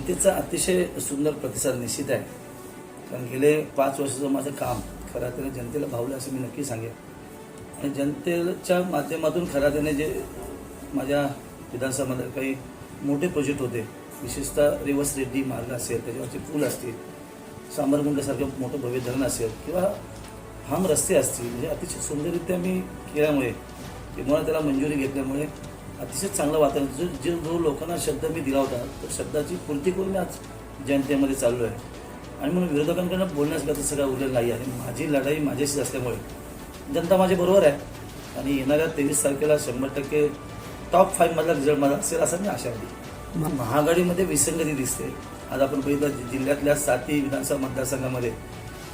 जनतेचा अतिशय सुंदर प्रतिसाद निश्चित आहे. कारण गेले पाच वर्षाचं माझं काम खऱ्या त्याने जनतेला भावलं असं मी नक्की सांगेन. आणि जनतेच्या माध्यमातून खऱ्या त्याने जे माझ्या विधानसभामध्ये काही मोठे प्रोजेक्ट होते विशेषतः रिवर्स रेड्डी मार्ग असेल त्याच्यावरचे पूल असतील सांबरकुंडसारखं मोठं भव्य धरण असेल किंवा हम रस्ते असतील म्हणजे अतिशय सुंदररित्या मी केल्यामुळे किंवा त्याला मंजुरी घेतल्यामुळे अतिशय चांगलं वातावरण जो जो जो लोकांना शब्द मी दिला होता तो शब्दाची पूर्ती करून मी आज जनतेमध्ये चाललो आहे आणि म्हणून विरोधकांकडनं बोलण्यास का तसं काय उरलेलं नाही आणि माझी लढाई माझ्याशीच असल्यामुळे. जनता माझ्या बरोबर आहे. आणि येणाऱ्या तेवीस तारखेला शंभर टक्के टॉप फाईव्हमधला रिझल्ट माझा असेल असं मी आशावादी महाआघाडीमध्ये विसंगती दिसते. आज आपण बघितलं जिल्ह्यातल्या सातही विधानसभा मतदारसंघामध्ये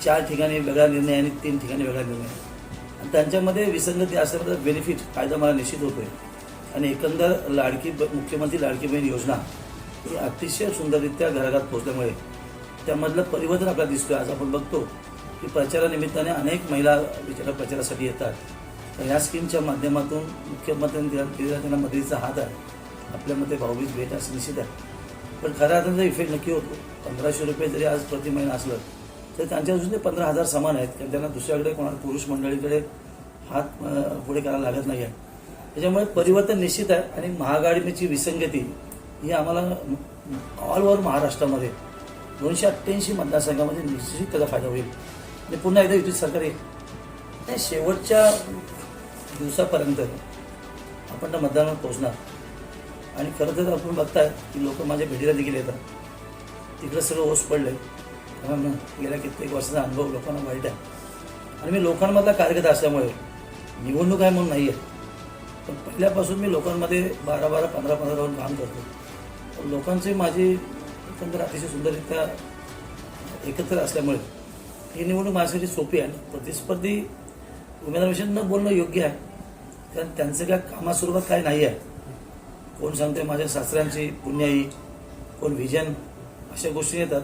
चार ठिकाणी वेगळा निर्णय आणि तीन ठिकाणी वेगळा निर्णय. आणि त्यांच्यामध्ये विसंगती असल्यामुळे बेनिफिट फायदा मला निश्चित होतो आहे आणि एकंदर लाडकी ब- मुख्यमंत्री लाडकी बहीण योजना ही अतिशय सुंदररित्या घराघरात पोहोचल्यामुळे त्यामधलं परिवर्तन आपल्याला दिसतोय. आज आपण बघतो की प्रचारानिमित्ताने अनेक महिला बिचारा प्रचारासाठी येतात. तर या स्कीमच्या माध्यमातून मुख्यमंत्र्यांनी दिला त्यांना मदतीचा हात आहे. आपल्या मते भाऊबीज भेट असं निश्चित आहे. पण खऱ्या अर्थाचा इफेक्ट नक्की होतो पंधराशे रुपये जरी आज प्रति महिना असलं तर त्यांच्या दृष्टीने पंधरा हजार समान आहेत. कारण त्यांना दुसऱ्याकडे कोणाला पुरुष मंडळीकडे हात पुढे करायला लागत नाही आहे त्याच्यामुळे परिवर्तन निश्चित आहे आणि महागाडीची विसंगती ही आम्हाला ऑल ओव्हर महाराष्ट्रामध्ये दोनशे अठ्ठ्याऐंशी मतदारसंघामध्ये निश्चित त्याचा फायदा होईल. आणि पुन्हा एकदा युती सरकार येईल. नाही शेवटच्या दिवसापर्यंत आपण त्या मतदानावर पोहोचणार. आणि खरं तर आपण बघताय की लोक माझ्या भेटीला देखील येतात. तिकडं सगळं ओस पडले कारण गेल्या कित्येक वर्षाचा अनुभव लोकांना वाईट आहे. आणि मी लोकांमधला कार्यकर्ता असल्यामुळे निवडणूक आहे म्हणून नाही आहे पण पहिल्यापासून मी लोकांमध्ये बारा बारा पंधरा पंधरा राहून काम करतो. लोकांचे लोकांची माझी एकंदर अतिशय सुंदररित्या एकत्र असल्यामुळे ही निवडणूक माझ्यासाठी सोपी आहे. आणि प्रतिस्पर्धी उमेदवाराविषयी न बोलणं योग्य आहे. कारण त्यांचं काय कामास्वरूपात काय नाही आहे. कोण सांगते माझ्या सासऱ्यांची पुण्याई कोण विजन अशा गोष्टी येतात.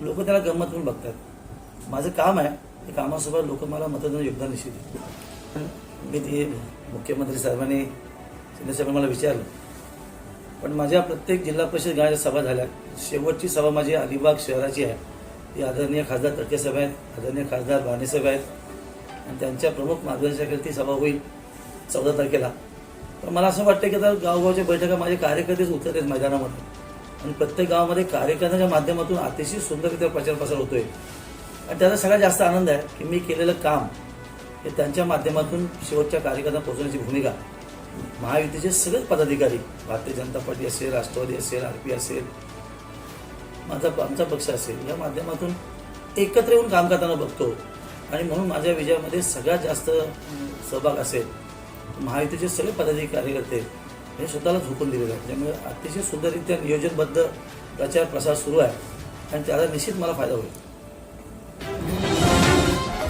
लोक त्याला गंमत म्हणून बघतात. माझं काम आहे ते कामासोबत लोक मला मतदान योगदान निश्चित मी ती मुख्यमंत्री साहेबांनी शिंदे साहेबांनी मला विचारलं. पण माझ्या प्रत्येक जिल्हा परिषद गाण्याच्या सभा झाल्या. शेवटची सभा माझी अलिबाग शहराची आहे. ती आदरणीय खासदार तडके साहेब आहेत आदरणीय खासदार बाणेसाहेब आहेत. आणि त्यांच्या प्रमुख मार्गदर्शनाखाली ती सभा होईल चौदा तारखेला. पण मला असं वाटतं की आता गावगावच्या बैठका माझे कार्यकर्तेच उतरलेत मैदानामध्ये. आणि प्रत्येक गावामध्ये कार्यकर्त्यांच्या माध्यमातून अतिशय सुंदररित्या प्रचार प्रसार होतोय. आणि त्याचा सगळ्यात जास्त आनंद आहे की मी केलेलं काम हे त्यांच्या माध्यमातून शेवटच्या कार्यकर्त्यांना पोहोचवण्याची भूमिका. महायुतीचे सगळेच पदाधिकारी भारतीय जनता पार्टी असेल राष्ट्रवादी असेल आर पी असेल माझा आमचा पक्ष असेल या माध्यमातून एकत्र येऊन काम करताना बघतो. आणि म्हणून माझ्या विजयामध्ये सगळ्यात जास्त सहभाग असेल. महायुतीचे सगळे पदाधिकारी कार्यकर्ते हे स्वतःला झोकून दिलेलं आहे त्यामुळे अतिशय सुंदररित्या नियोजनबद्ध प्रचार प्रसार सुरू आहे. आणि त्याला निश्चित मला फायदा होईल.